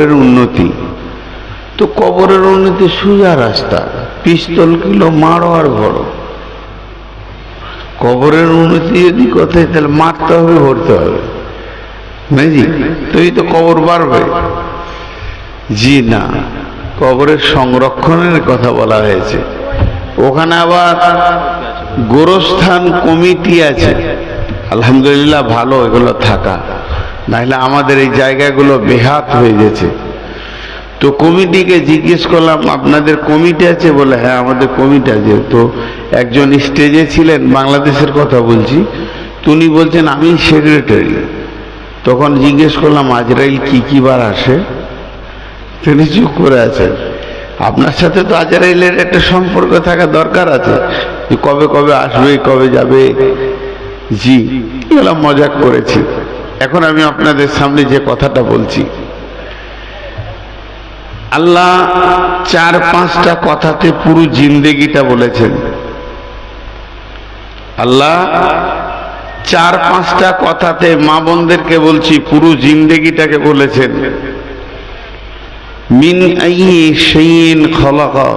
কবরের উন্নতি। তো কবরের উন্নতি সোজা রাস্তা। পিস্তল কিলো মারো আর ভরো। কবরের উন্নতি যদি কথাই তাহলে মারতে হবে, ভরতে হবে। নাকি? তুই তো কবর বাড়বে। জি না, কবরের সংরক্ষণের কথা বলা হয়েছে। ওখানে আবার গোরস্থান কমিটি আছে। আলহামদুলিল্লাহ, ভালো এগুলো থাকা। নাহলে আমাদের এই জায়গাগুলো বেহাত হয়ে গেছে। তো কমিটিকে জিজ্ঞেস করলাম, আপনাদের কমিটি আছে? বলে হ্যাঁ আমাদের কমিটি আছে। তো একজন স্টেজে ছিলেন, বাংলাদেশের কথা বলছি। তিনি বলছেন, আমি সেক্রেটারি। তখন জিজ্ঞেস করলাম, আজরাইল কি কি বার আসে? তিনি চুপ করে আছেন। আপনার সাথে তো আজরাইলের একটা সম্পর্ক থাকা দরকার আছে। কবে কবে আসবে, কবে যাবে? জি। এগুলো মজাক করেছি। এখন আমি আপনাদের সামনে যে কথাটা বলছি, আল্লাহ চার পাঁচটা কথাতে পুরো জিন্দেগিটা বলেছেন। আল্লাহ চার পাঁচটা কথাতে মা বোনদেরকে বলছি, পুরো জিন্দেগিটাকে বলেছেন। মিন শাইইন খলাকা,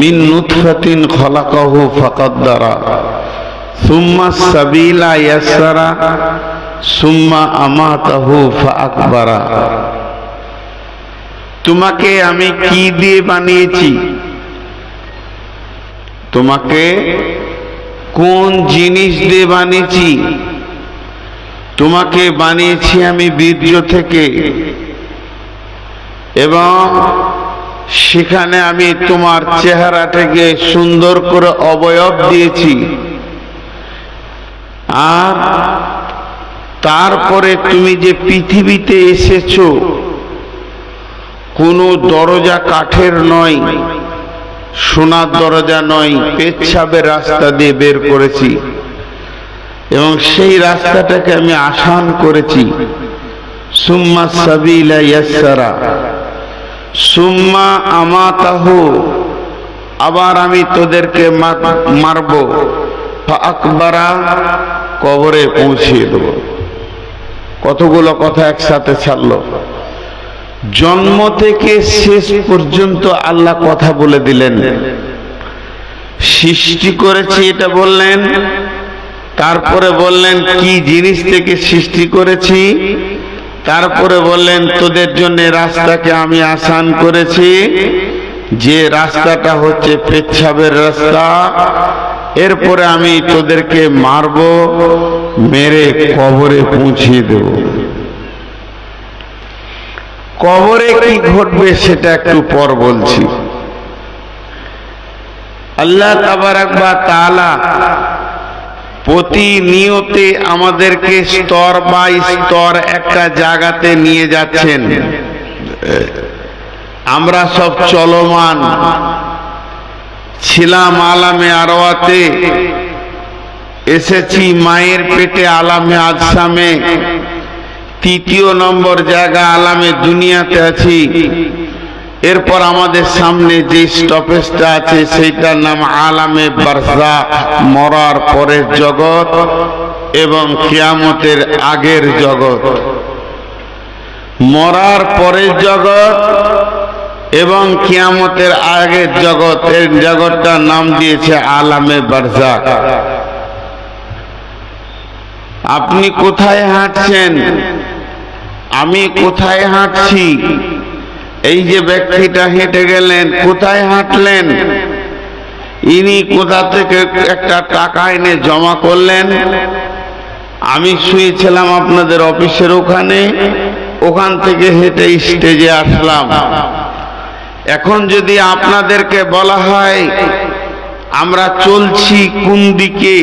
মিন নুতফাতিন খলাকাহু ফাকাদ্দারা সুম্মা সাবিলা ইয়াসসারা সুম্মা তোমাকে আমি কি দিয়ে বানিয়েছি? তোমাকে কোন জিনিস দিয়ে বানিয়েছি? তোমাকে বানিয়েছি আমি বীর্য থেকে। এবং সেখানে আমি তোমার চেহারাটাকে সুন্দর করে অবয়ব দিয়েছি। আর তারপরে তুমি যে পৃথিবীতে এসেছ, কোনো দরজা কাঠের নয়, সোনার দরজা নয় পেচ্ছাবের রাস্তা দিয়ে বের করেছি। এবং সেই রাস্তাটাকে আমি আসান করেছি। সুম্মা সাবিলা ইয়াসারা সুম্মা আমাতাহু। আবার আমি তোদেরকে মারব। আকবারা কবরে পৌঁছিয়ে দেব। কতগুলো কথা একসাথে ছাড়লো। জন্ম থেকে শেষ পর্যন্ত আল্লাহ কথা বলে দিলেন। সৃষ্টি করেছি এটা বললেন, তারপরে বললেন, কি জিনিস থেকে সৃষ্টি করেছি? তারপরে বললেন, তোদের জন্য রাস্তাকে আমি আসান করেছি। যে রাস্তাটা হচ্ছে পেচ্ছাবের রাস্তা এরপরে আমি তোদেরকে মারব, মেরে কবরে পৌঁছিয়ে দেবো। কবরে কি ঘটবে সেটা একটু পর বলছি। আল্লাহ তাবারাকবা তাআলা প্রতিনিয়তে আমাদেরকে স্তর বাই স্তর একটা জায়গাতে নিয়ে যাচ্ছেন। আমরা সব চলমান। ছিলাম আলামে আরওয়াতে। এসেছি মায়ের পেটে আলামে আজসামে। তৃতীয় নম্বর জায়গা আলামে দুনিয়াতে আছি। এরপর আমাদের সামনে যে স্টপেজটা আছে, সেইটার নাম আলামে বারসা। মরার পরের জগৎ এবং কিয়ামতের আগের জগৎ। মরার পরের জগৎ এবং কিয়ামতের আগের জগৎ এর জগৎটার নাম দিয়েছে আলামে বারজাক। আপনি কোথায় হাঁটছেন? আমি কোথায় হাঁটছি? এই যে ব্যক্তিটা হেঁটে গেলেন, কোথায় হাঁটলেন? ইনি কোথা থেকে একটা টাকা এনে জমা করলেন? আমি শুয়েছিলাম আপনাদের অফিসের ওখানে, ওখান থেকে হেঁটে স্টেজে আসলাম। এখন যদি আপনাদেরকে বলা হয়, আমরা চলছি কোন দিকে,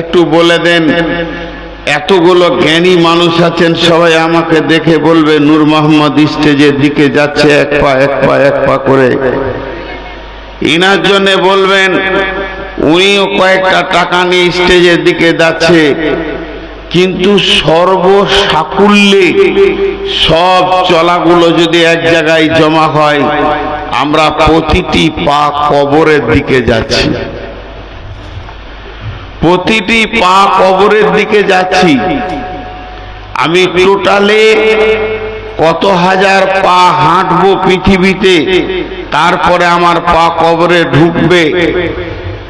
একটু বলে দেন। এতগুলো জ্ঞানী মানুষ আছেন, সবাই আমাকে দেখে বলবে, নূর মোহাম্মদ স্টেজের দিকে যাচ্ছে এক পা এক পা এক পা করে। ইনার জন্য বলবেন, উনিও কয়েকটা টাকা নিয়ে স্টেজের দিকে যাচ্ছে। কিন্তু সর্বসাকুল্যে সব চলাগুলো যদি এক জায়গায় জমা হয়, আমরা প্রতিটি পা কবরের দিকে যাচ্ছি। প্রতিটি পা কবরের দিকে যাচ্ছি। আমি টোটালে কত হাজার পা হাঁটবো পৃথিবীতে, তারপরে আমার পা কবরে ঢুকবে।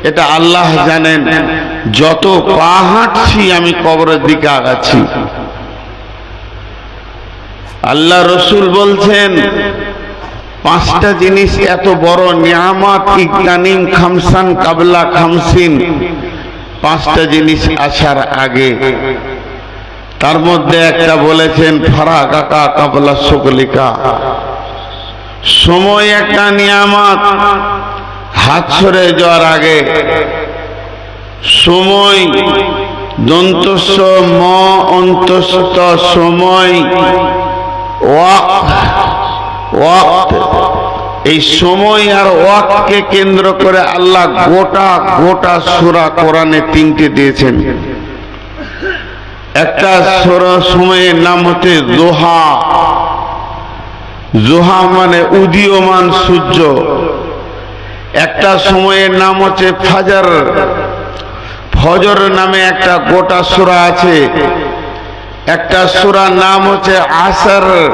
এটা আল্লাহ জানেন, যত পা হাঁটছি আমি কবরের দিকে আগাচ্ছি। আল্লাহ রসুল বলছেন, পাঁচটা জিনিস এত বড় নিয়ামত, ইকতানিম খামসান কাবলা খামসিন। পাঁচটা জিনিস আসার আগে। তার মধ্যে একটা বলেছেন ফারা কাকা কাবলা শুকলিকা। সময় একটা নিয়ামত হাত সরে যাওয়ার আগে সময়, দন্তস্ব, ম অন্তস্থ সময় এই সময় আর ওয়াক্তকে কেন্দ্র করে আল্লাহ গোটা গোটা সুরা কোরআনে তিনটে দিয়েছেন। একটা সুরা সময়ের নাম হচ্ছে জোহা। জোহা মানে উদীয়মান সূর্য। একটা সময়ের নাম হচ্ছে ফাজার। ফজর নামে একটা গোটা সুরা আছে। একটা সুরার নাম হচ্ছে আসর।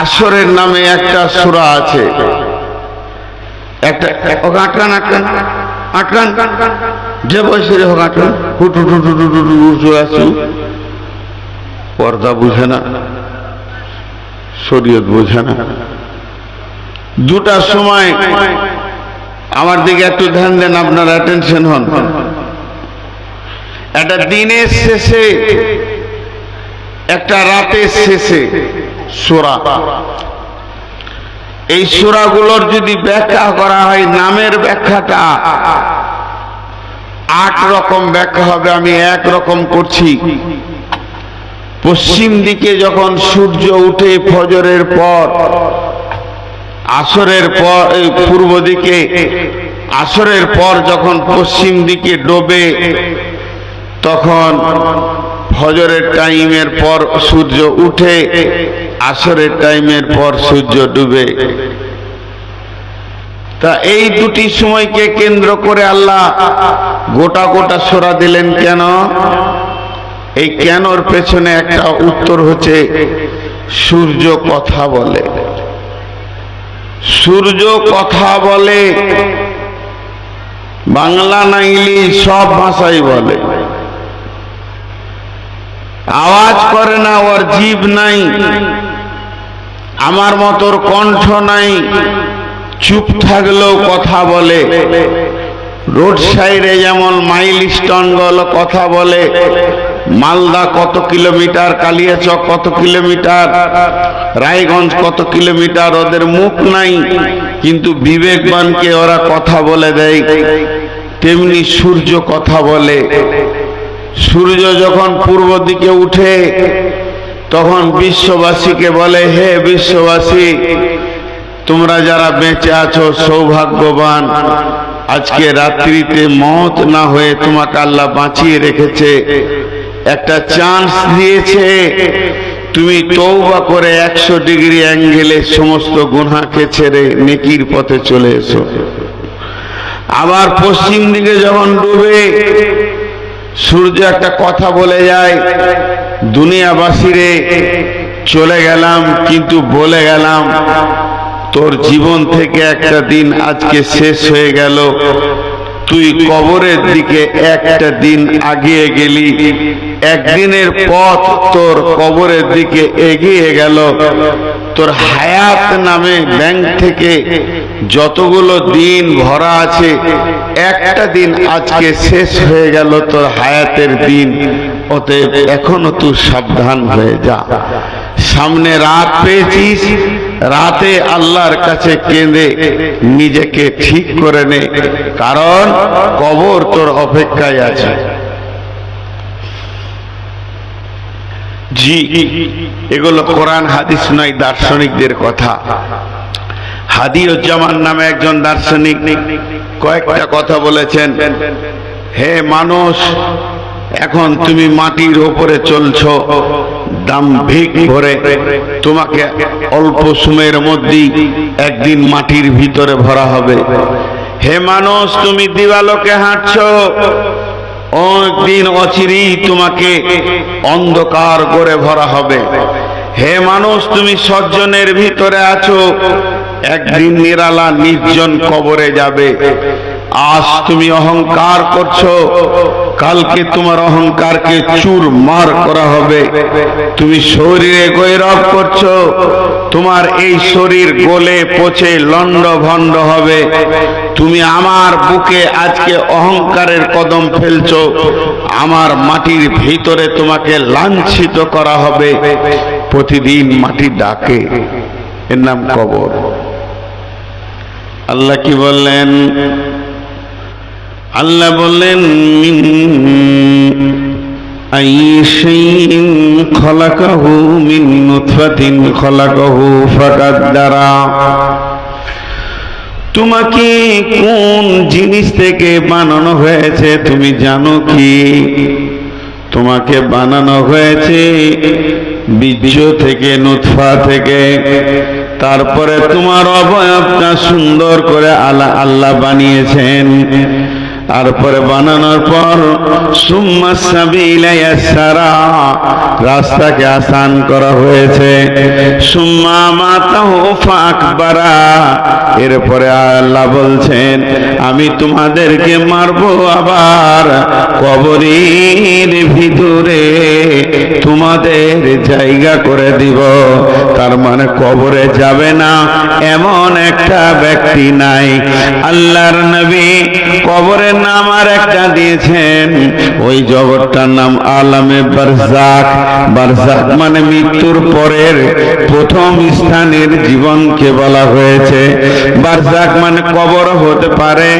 আসরের নামে একটা সুরা আছে। একটা আটকান আটকান যে হোক পর্দা বুঝে না। শরীয়ত বোঝে না। দুটার সময় আমার দিকে একটু ধ্যান দেন, আপনার অ্যাটেনশন হন। একটা দিনের শেষে, একটা রাতের শেষে সোরা। এই সোরাগুলোর যদি ব্যাখ্যা করা হয়, নামের ব্যাখ্যাটা আট রকম ব্যাখ্যা হবে, আমি এক রকম করছি। পশ্চিম দিকে যখন সূর্য উঠে ফজরের পর আসরের পর পূর্ব দিকে, আসরের পর যখন পশ্চিম দিকে ডোবে, তখন ফজরের টাইমের পর সূর্য উঠে, আসরের টাইমের পর সূর্য ডুবে। তা এই দুটি সময়কে কেন্দ্র করে আল্লাহ গোটা গোটা সোরা দিলেন কেন? এই কেনর পেছনে একটা উত্তর হচ্ছে, সূর্য কথা বলে। সূর্য কথা বলে। বাংলা না ইংলিশ, সব ভাষাই বলে। আওয়াজ করে না, ওর জীব নাই। আমার মতোর কণ্ঠ নাই। চুপ থাকলেও কথা বলে। রোড সাইডে যেমন মাইল স্টনগুলো কথা বলে। মালদা কত কিলোমিটার, কালিয়াচক কত কিলোমিটার, রায়গঞ্জ কত কিলোমিটার, ওদের মুখ নাই, কিন্তু বিবেকবানকে ওরা কথা বলে দেয়। তেমনি সূর্য কথা বলে। সূর্য যখন পূর্ব দিকে উঠে, তখন বিশ্ববাসীকে বলে, হে বিশ্ববাসী, তোমরা যারা বেঁচে আছো, সৌভাগ্যবান। আজকে রাত্রিতে মত না হয়ে তোমাকে আল্লাহ বাঁচিয়ে রেখেছে। একটা চান্স দিয়েছে। তুমি তৌবা করে একশো ডিগ্রি অ্যাঙ্গেলে সমস্ত গুনাকে ছেড়ে নেকির পথে চলে এসো। আবার পশ্চিম দিকে যখন ডুবে, সূর্য একটা কথা বলে যায়, দুনিয়াবাসীরে, চলে গেলাম, কিন্তু বলে গেলাম, তোর জীবন থেকে একটা দিন আজকে শেষ হয়ে গেল তুই কবরের দিকে একটা দিন আগিয়ে গেলি। একদিনের পথ তোর কবরের দিকে এগিয়ে গেল। তোর হায়াত নামে ব্যাংক থেকে যতগুলো দিন ভরা আছে, একটা দিন আজকে শেষ হয়ে গেল তোর হায়াতের দিন। অতএব এখনও তুই সাবধান হয়ে যা। সামনে রাত পেয়েছিস, রাতে আল্লাহর কাছে কেঁদে নিজেকে ঠিক করে নে, কারণ কবর তোর অপেক্ষায় আছে। জি, এগুলো কোরআন, হাদিস নয়, দার্শনিকদের কথা। হাদিউজ্জামান নামে একজন দার্শনিক কয়েকটা কথা বলেছেন। হে মানুষ এখন তুমি মাটির ওপরে চলছো, দাম্ভিক ভরে। তোমাকে অল্প সময়ের মধ্যেই একদিন মাটির ভিতরে ভরা হবে। হে মানুষ, তুমি দিবালোকে হাঁটছো। একদিন অচিরেই তোমাকে অন্ধকার করে ভরা হবে। হে মানুষ, তুমি সজ্জনের ভিতরে আছো। একদিন নিরালা নির্জন কবরে যাবে। আজ তুমি অহংকার করছ। কালকে তোমার অহংকারকে চুর মার করা হবে। তুমি শরীরে গৈরব করছ। তোমার এই শরীর গলে পচে লন্ড ভণ্ড হবে। তুমি আমার বুকে আজকে অহংকারের কদম ফেলছো। আমার মাটির ভিতরে তোমাকে লাঞ্ছিত করা হবে। প্রতিদিন মাটি ডাকে। এর নাম কবর। আল্লাহ কি বললেন? আল্লাহ বললেন, মিন তোমাকে কোন জিনিস থেকে বানানো হয়েছে তুমি জানো কি? তোমাকে বানানো হয়েছে বীর্য থেকে নুৎফা থেকে। তারপরে তোমার অবয়বটা সুন্দর করে আল্লাহ আল্লাহ বানিয়েছেন। তারপরে বানানোর পর, সুম্মা ইয়াসারা, রাস্তাকে আসান করা হয়েছে। সুম্মা এরপরে আল্লাহ বলছেন, আমি তোমাদেরকে মারবো আবার কবরের ভিতরে। তোমাদের জায়গা করে দিব। তার মানে কবরে যাবে না, এমন একটা ব্যক্তি নাই। আল্লাহর নবী কবরের নাম আর একটা দিয়েছেন। ওই জগৎটার নাম আলামে বারজাক। বারজাক মানে মৃত্যুর পরের প্রথম স্থানের জীবনকে বলা হয়েছে। বারজাক মানে কবর হতে পারে।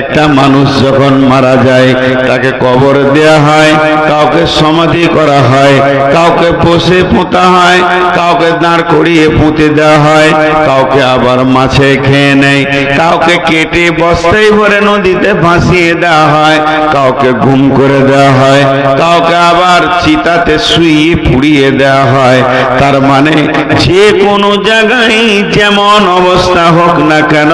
একটা মানুষ যখন মারা যায়, তাকে কবর দেয়া হয়, কাউকে সমাধি করা হয়, কাউকে বসে পোঁতা হয়, কাউকে দাঁড় করিয়ে পুঁতে দেওয়া হয়, কাউকে আবার মাছে খেয়ে নেয়, কাউকে কেটে বস্তায় ভরে নদীতে ভাসিয়ে দেওয়া হয়, কাউকে ঘুম করে দেওয়া হয়, কাউকে আবার চিতাতে শুইয়ে পুড়িয়ে দেওয়া হয়। তার মানে যে কোনো জায়গায় যেমন অবস্থা হোক না কেন,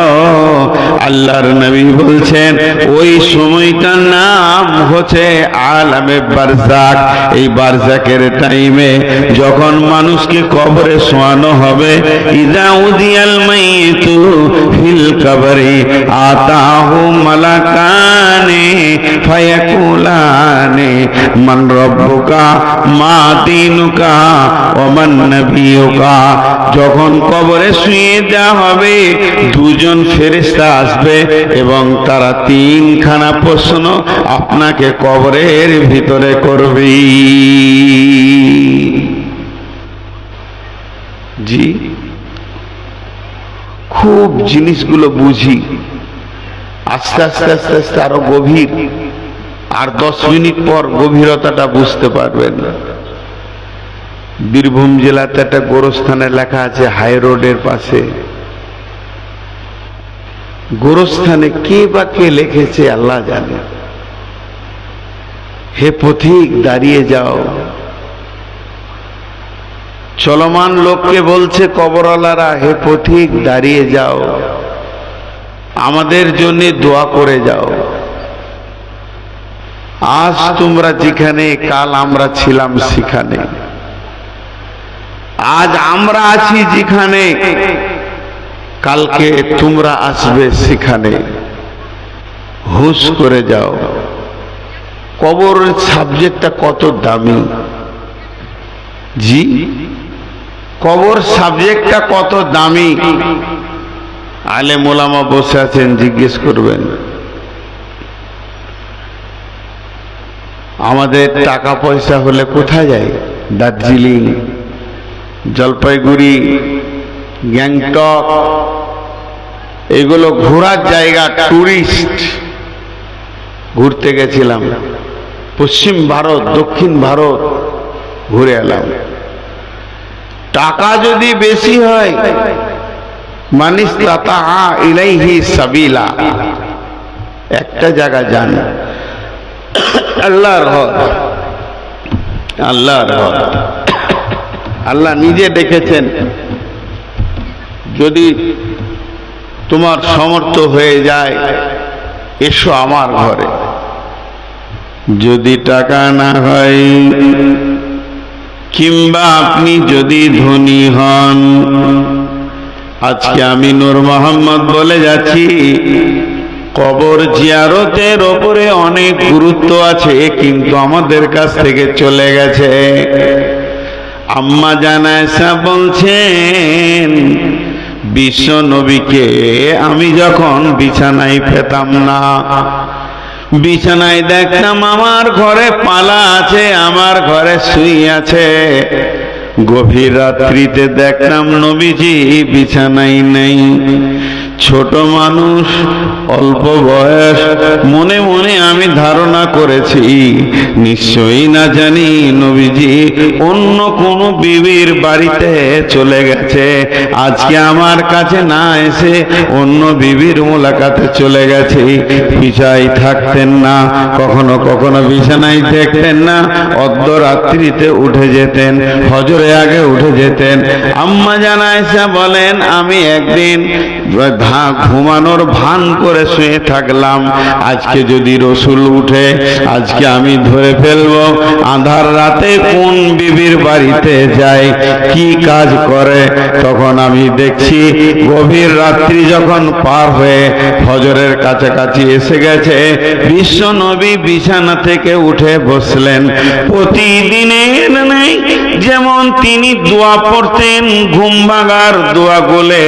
আল্লাহর নবী বলছেন, ওই সময়টার নাম হচ্ছে আলামে বারজাক এই বারজাকের টাইমে যখন মানুষকে কবরে শোয়ানো হবে, ইদা উদিয়াল মাইতু ফিল কবরি, আতাহু মালাকানে ফায়াকুলানে, মান রব্বুকা, মা দিনুকা, ওমান নবিয়ুকা। যখন কবরে শুয়ে দেওয়া হবে, দুজন ফেরেশতা আসবে এবং তারা তিনখানা প্রশ্ন আপনাকে কবরের ভিতরে করবে। জি, খুব জিনিসগুলো বুঝি। আস্তে আস্তে আস্তে আস্তে আরও গভীর। আর দশ মিনিট পর গভীরতাটা বুঝতে পারবেন। বীরভূম জেলাতে একটা গোরস্থানে লেখা আছে, হাই রোডের পাশে। গোরস্থানে কে বা কে লিখেছে আল্লাহ জানে। হে পথিক, দাঁড়িয়ে যাও। চলমান লোককে বলছে কবরওয়ালারা, হে পথিক, দাঁড়িয়ে যাও। আমাদের জন্য দোয়া করে যাও। আজ তোমরা যেখানে, কাল আমরা ছিলাম সেখানে। আজ আমরা আছি যেখানে, কালকে তোমরা আসবে সেখানে। হুশ করে যাও। কবর সাবজেক্টটা কত দামি। জি, কবর সাবজেক্টটা কত দামি। আলে মোলামা বসে আছেন, জিজ্ঞেস করবেন। আমাদের টাকা পয়সা হলে কোথায় যায়? দার্জিলিং, জলপাইগুড়ি, গ্যাংটক, এগুলো ঘোরার জায়গা, টুরিস্ট। ঘুরতে গেছিলাম। পশ্চিম ভারত, দক্ষিণ ভারত ঘুরে এলাম। টাকা যদি বেশি হয় ইলাইহি সাবিলা। একটা জায়গা যান। আল্লাহর ঘর আল্লাহর ঘর আল্লাহ নিজে দেখেছেন যদি তোমার সমর্থ হয়ে যায়, এসো আমার ঘরে। যদি টাকা না হয়, কিংবা আপনি যদি ধনী হন আজকে আমি নূর মোহাম্মদ বলে যাচ্ছি। কবর জিয়ারতের ওপরে অনেক গুরুত্ব আছে, কিন্তু আমাদের কাছ থেকে চলে গেছে। আম্মা জানায়সা বলছেন, বিশ্ব নবীকে আমি যখন বিছানায় পেতাম না, বিছানায় দেখতাম আমার ঘরে পালা আছে, আমার ঘরে শুই আছে। গভীর রাত্রিতে দেখলাম নবীজি বিছানায় নেই। ছোট মানুষ, অল্প বয়স, মনে মনে আমি ধারণা করেছি, নিশ্চয়ই না জানি নবীজি, অন্য কোনো বিবির বাড়িতে চলে গেছে, আজকে আমার কাছে না এসে অন্য বিবির মোলাকাতে চলে গেছে পিছাই থাকতেন না, কখনো কখনো বিছানায় দেখতেন না, অর্ধরাত্রিতে উঠে যেতেন, হজরে আগে উঠে যেতেন। আম্মা জানাইসা বলেন, আমি একদিন ধা- ঘুমানোর ভান করে শুয়ে থাকলাম। আজকে যদি রসুল উঠে, আজকে আমি ধরে ফেলব, আধার রাতে কোন বিবির বাড়িতে যায়, কি কাজ করে, তখন আমি দেখছি গভীর রাত্রি যখন পার হয়ে ফজরের কাছাকাছি এসে গেছে, বিশ্ব নবী বিছানা থেকে উঠে বসলেন। প্রতিদিনের নেই, যেমন তিনি দোয়া পড়তেন, ঘুম ভাঙার দোয়া গোলে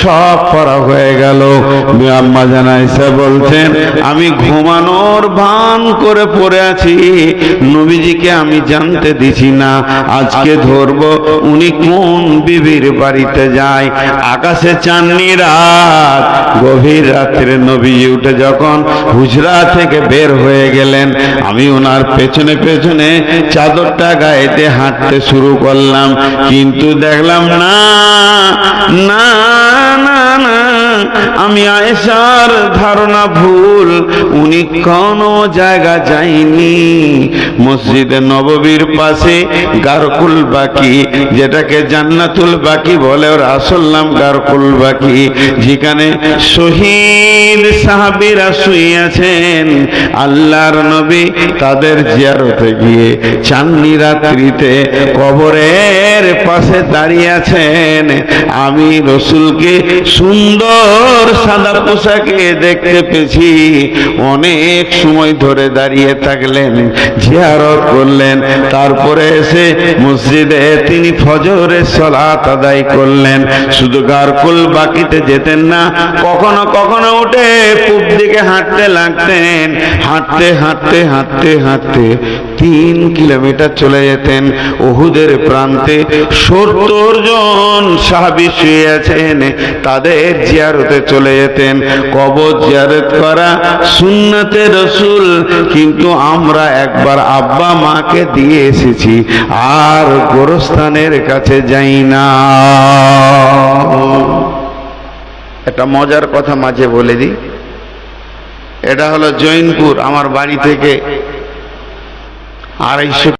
সব পড়া হয়ে গেল। আম্মা জানাইসা বলছেন, আমি ঘুমানোর ভান করে পড়ে আছি। নবীজিকে আমি জানতে দিছি না। আজকে ধরবো উনি কোন বিবির বাড়িতে যায়। আকাশে চাননি রাত। গভীর রাত্রে নবীজি উঠে যখন হুজরা থেকে বের হয়ে গেলেন, আমি ওনার পেছনে পেছনে চাদরটা গায়েতে হাঁটতে শুরু করলাম। কিন্তু দেখলাম না না না না আমি আয়েশার ধারণা ভুল, উনি কোন জায়গা যায়নি। মসজিদে নববীর পাশে গারকুল বাকি, যেটাকে জান্নাতুল বাকি বলে, ওর আসল নাম গারকুল বাকি। যেখানে শহীদ সাহাবীরা শুয়েছেন আল্লাহর নবী তাদের জিয়ারতে গিয়ে চান্নি রাত্রিতে কবরের পাশে দাঁড়িয়ে আছেন। আমি রসুলকে সুন্দর সাদা পোশাকে দেখতে পেয়েছি। অনেক সময় ধরে দাঁড়িয়ে থাকলেন, জিয়ারত করলেন, তারপরে এসে মসজিদে তিনি ফজরের সলাত আদায় করলেন। শুধু গারকুল বাকিতে যেতেন না, কখনো কখনো উঠে পূব দিকে হাঁটতে লাগতেন। হাঁটতে হাঁটতে হাঁটতে হাঁটতে তিন কিলোমিটার চলে যেতেন। ওহুদের প্রান্তে সত্তর জন সাহাবি শুয়ে আছেন। তাদের জিয়ারতে চলে যেতেন। কবর জিয়ারত করা সুন্নতে রসুল। কিন্তু আমরা একবার আব্বা মাকে দিয়ে এসেছি, আর গোরস্থানের কাছে যাই না। একটা মজার কথা মাঝে বলে দিই। এটা হলো জৈনপুর, আমার বাড়ি থেকে আড়াইশো